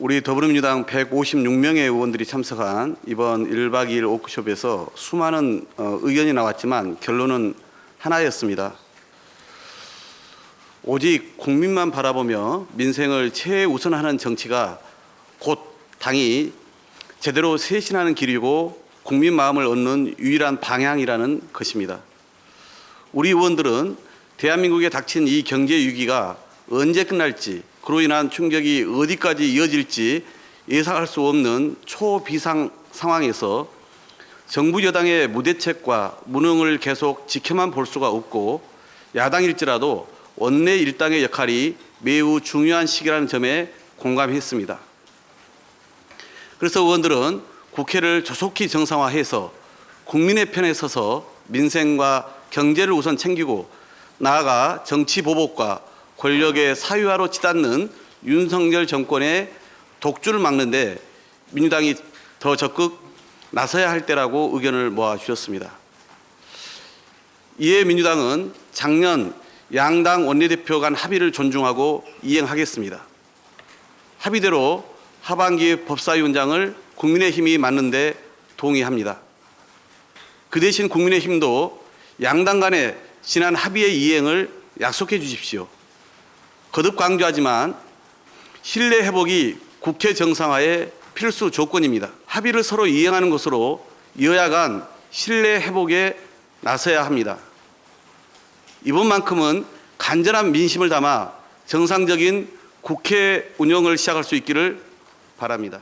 우리 더불어민주당 156명의 의원들이 참석한 이번 1박 2일 워크숍에서 수많은 어, 의견이 나왔지만 결론은 하나였습니다. 오직 국민만 바라보며 민생을 최우선하는 정치가 곧 당이 제대로 쇄신하는 길이고 국민 마음을 얻는 유일한 방향이라는 것입니다. 우리 의원들은 대한민국에 닥친 이 경제 위기가 언제 끝날지 그로 인한 충격이 어디까지 이어질지 예상할 수 없는 초비상 상황에서 정부 여당의 무대책과 무능을 계속 지켜만 볼 수가 없고 야당일지라도 원내 일당의 역할이 매우 중요한 시기라는 점에 공감했습니다. 그래서 의원들은 국회를 조속히 정상화해서 국민의 편에 서서 민생과 경제를 우선 챙기고 나아가 정치 보복과 권력의 사유화로 치닫는 윤석열 정권의 독주를 막는데 민주당이 더 적극 나서야 할 때라고 의견을 모아 주셨습니다. 이에 민주당은 작년 양당 원내대표 간 합의를 존중하고 이행하겠습니다. 합의대로 하반기 법사위원장을 국민의힘이 맡는데 동의합니다. 그 대신 국민의힘도 양당 간의 지난 합의의 이행을 약속해 주십시오. 거듭 강조하지만 신뢰 회복이 국회 정상화의 필수 조건입니다. 합의를 서로 이행하는 것으로 여야 간 신뢰 회복에 나서야 합니다. 이번만큼은 간절한 민심을 담아 정상적인 국회 운영을 시작할 수 있기를 바랍니다.